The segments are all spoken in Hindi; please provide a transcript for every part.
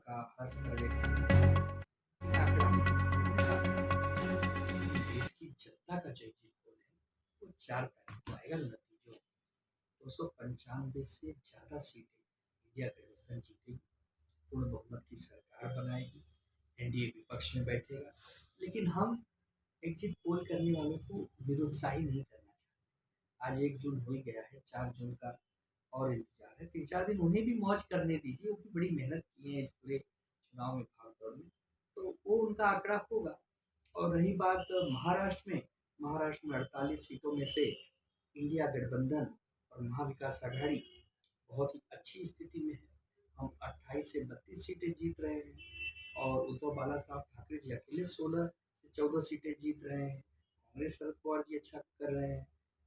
का हर सर्वे। देश की जनता का जो एग्जिट है, वो चार तारीख को आएगा, नतीजों दो सौ पंचानवे से ज़्यादा सीटें इंडिया जीतेगी। पूर्ण बहुमत की सरकार बनाएगी, एनडीए विपक्ष में बैठेगा। लेकिन हम एग्जिट पोल करने वालों को निरुत्साही नहीं करना चाहते। आज एक जून हो ही गया है, चार जून का और इंतज़ार है। तीन चार दिन उन्हें भी मौज करने दीजिए। वो भी बड़ी मेहनत किए हैं इस पूरे चुनाव में भाग दौड़ में। तो वो उनका आंकड़ा होगा। और रही बात महाराष्ट्र में महाराष्ट्र में अड़तालीस सीटों में से इंडिया गठबंधन और महाविकास आघाड़ी बहुत ही अच्छी स्थिति में है। हम 28 से 32 सीटें जीत रहे हैं और उद्धव बाला साहब ठाकरे जी अकेले 16 से 14 सीटें जीत रहे हैं। कांग्रेस शरद पवार जी अच्छा कर रहे हैं।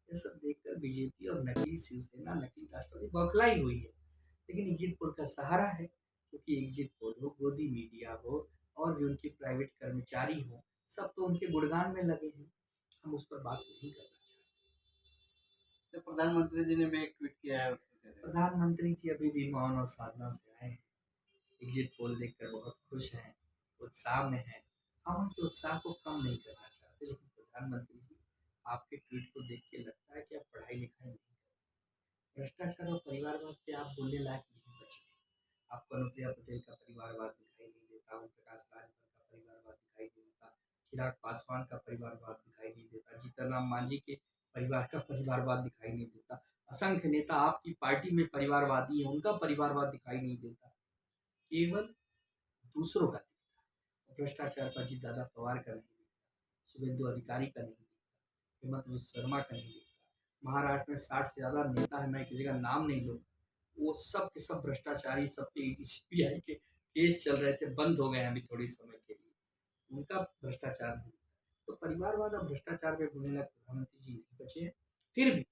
ये सब देखकर बीजेपी और नकली शिवसेना नकली राष्ट्रवादी बौखलाई हुई है। लेकिन एग्जिट पोल का सहारा है क्योंकि एग्जिट पोल हो गोदी मीडिया हो और भी उनके प्राइवेट कर्मचारी हो सब तो उनके गुणगान में लगे हैं। हम उस पर बात नहीं करना चाहते। तो प्रधानमंत्री जी ने भी एक ट्वीट किया है प्रधानमंत्री जी अभी भी मौन और साधना से आए हैं। एग्जिट पोल देखकर बहुत खुश हैं उत्साह में हैं। हम उनके उत्साह को कम नहीं करना चाहते लेकिन प्रधानमंत्री जी आपके ट्वीट को देख के लगता है कि आप पढ़ाई लिखाई नहीं करते भ्रष्टाचार और परिवारवाद पे आप बोलने लायक नहीं बचे आपको अनुप्रिया पटेल का परिवारवाद दिखाई नहीं देता ओम प्रकाश राजभर का परिवारवाद दिखाई नहीं देता, चिराग पासवान का परिवारवाद दिखाई नहीं देता, जीतनराम मांझी के परिवार का परिवारवाद दिखाई नहीं देता, असंख्य नेता आपकी पार्टी में परिवारवादी है, उनका परिवारवाद दिखाई नहीं देता। केवल दूसरों का दिखता भ्रष्टाचार का अजीत दादा पवार का नहीं दिखता, शुभेंदु अधिकारी का नहीं दिखता, हेमंत विश्व शर्मा का नहीं दिखता। महाराष्ट्र में साठ से ज़्यादा नेता है, मैं किसी का नाम नहीं लूँ। वो सब के सब भ्रष्टाचारी सब पे सीबीआई के केस चल रहे थे, बंद हो गए अभी थोड़ी समय के लिए। उनका भ्रष्टाचार नहीं। तो परिवारवाद और भ्रष्टाचार में बोलने लायक प्रधानमंत्री जी, नहीं बचे फिर भी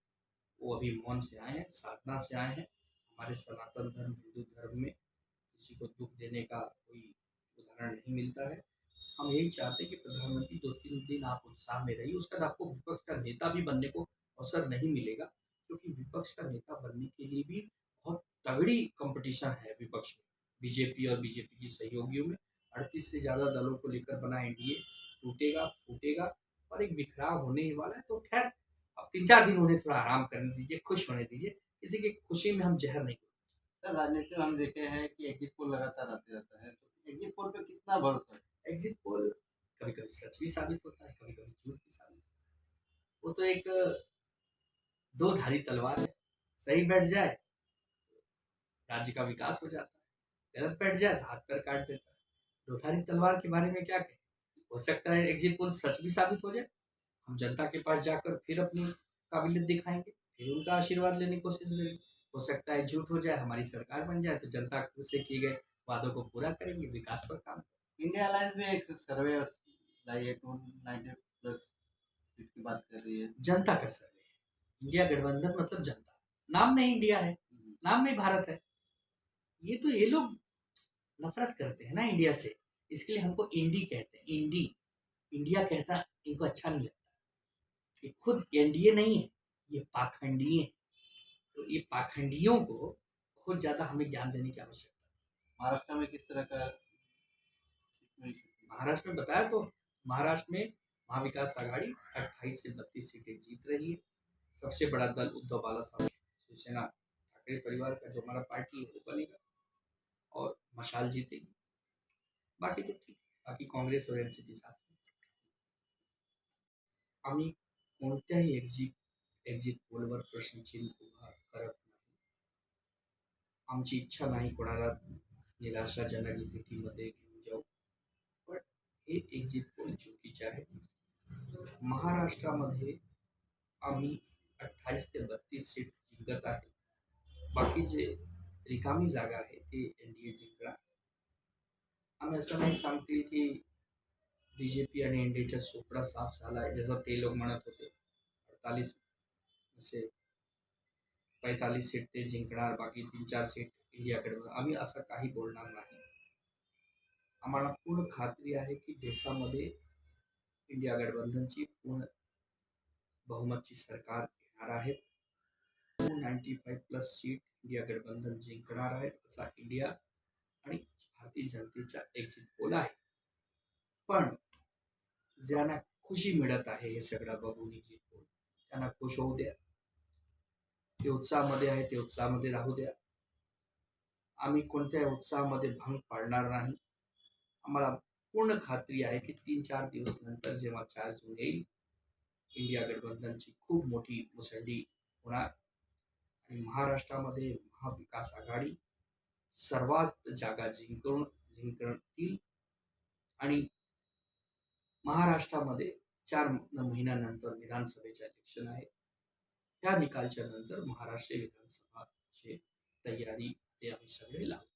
वो अभी मौन से आए हैं, साधना से आए हैं। हमारे सनातन धर्म, हिंदू धर्म में किसी को दुख देने का कोई उदाहरण नहीं मिलता है। हम यही चाहते हैं कि प्रधानमंत्री दो तीन दिन आप उत्साह में रहिए। उसके बाद आपको विपक्ष का नेता भी बनने को अवसर नहीं मिलेगा क्योंकि विपक्ष का नेता बनने के लिए भी बहुत तगड़ी कंपटीशन है विपक्ष में। बीजेपी और बीजेपी की सहयोगियों में अड़तीस से ज़्यादा दलों को लेकर बना एनडीए टूटेगा फूटेगा और एक बिखराव होने ही वाला है। तो खैर अब तीन चार दिन उन्हें थोड़ा आराम करने दीजिए खुश होने दीजिए किसी की खुशी में हम जहर नहीं सर राजनीति में हम देखे हैं कि एग्जिट पोल लगातार आते रहता है। तो एग्जिट पोल पे कितना भरोसा है? एग्जिट पोल कभी कभी सच भी साबित होता है कभी कभी झूठ भी साबित होता है। वो तो एक दो धारी तलवार है। सही बैठ जाए राज्य का विकास हो जाता है। गलत बैठ जाए तो हाथ पैर काट देता है। दो धारी तलवार के बारे में क्या कहें? हो सकता है एग्जिट पोल सच भी साबित हो जाए। हम जनता के पास जाकर फिर अपनी काबिलियत दिखाएँगे फिर उनका आशीर्वाद लेने की कोशिश करेंगे। हो सकता है झूठ हो जाए हमारी सरकार बन जाए तो जनता से किए गए वादों को पूरा करेंगे विकास पर काम इंडिया अलायंस भी एक सर्वे लाई है टू नाइन्टी प्लस सीट की बात कर रही है। जनता का सर्वे। इंडिया गठबंधन मतलब जनता। नाम में इंडिया है नाम में भारत है। ये तो ये लोग नफरत करते हैं ना इंडिया से। इसके लिए हमको इंडी कहते हैं इंडी इंडिया कहता इनको अच्छा नहीं लगता। ये खुद एनडीए नहीं है ये पाखंडी है। तो ये पाखंडियों को बहुत ज़्यादा हमें ज्ञान देने की आवश्यकता महाराष्ट्र में किस तरह का महाराष्ट्र में बताया तो महाराष्ट्र में महाविकास आघाड़ी 28 से 32 सीटें जीत रही है। सबसे बड़ा दल उद्धव बाला साहब शिवसेना, ठाकरे परिवार का, जो हमारा पार्टी है, वो बनेगा और मशाल जीतेगी। बाकी तो ठीक, बाकी काँग्रेस और एनसीपी साथ आम्ही कोणत्याही एक्झिट एक्झिट पोलवर प्रश्नचिन्ह उभा करत नाही आमची इच्छा नाही कोणाला निराशाजनक स्थितीमध्ये घेऊन जाऊ पण हे एक्झिट पोल चुकीचे आहे महाराष्ट्रामध्ये आम्ही अठ्ठावीस ते बत्तीस सीट जिंकत आहे. बाकी जे रिकामी जागा आहे ती एन डी ए जिंकणार. आम्ही असं नाही सांगतील की बी जे पी आणि एन डी एच्या सुपडा साफ झाला आहे जसं ते लोक म्हणत होते. अडतालीस असे पैतालीस सीट ते जिंकणार बाकी तीन चार सीट इंडियाकडे आम्ही असं काही बोलणार नाही. आम्हाला पूर्ण खात्री आहे की देशामध्ये इंडिया गठबंधनची पूर्ण बहुमतची सरकार येणार आहेत. Two ninety five plus seat India गठबंधन जिंकणार आहे असा इंडिया आणि भारतीय जनतेचा एक्झिट पोल आहे. पण ज्यांना खुशी मिळत आहे हे सगळं बघून एक्झिट पोल त्यांना खुश होऊ द्या ते उत्साहामध्ये आहे ते उत्साहामध्ये राहू द्या. आम्ही कोणत्याही उत्साहामध्ये भंग पाडणार नाही. आम्हाला पूर्ण खात्री आहे की तीन चार दिवस नंतर जेव्हा चार जून येईल इंडिया गठबंधनची खूप मोठी मुसंडी होणार. आणि महाराष्ट्रामध्ये महाविकास आघाडी सर्वात जागा जिंकून जिंकतील. आणि महाराष्ट्रामध्ये चार महिन्यानंतर विधानसभेचे इलेक्शन आहे. त्या निकालच्या नंतर महाराष्ट्र विधानसभाची तयारी ते आम्ही सगळे लावू.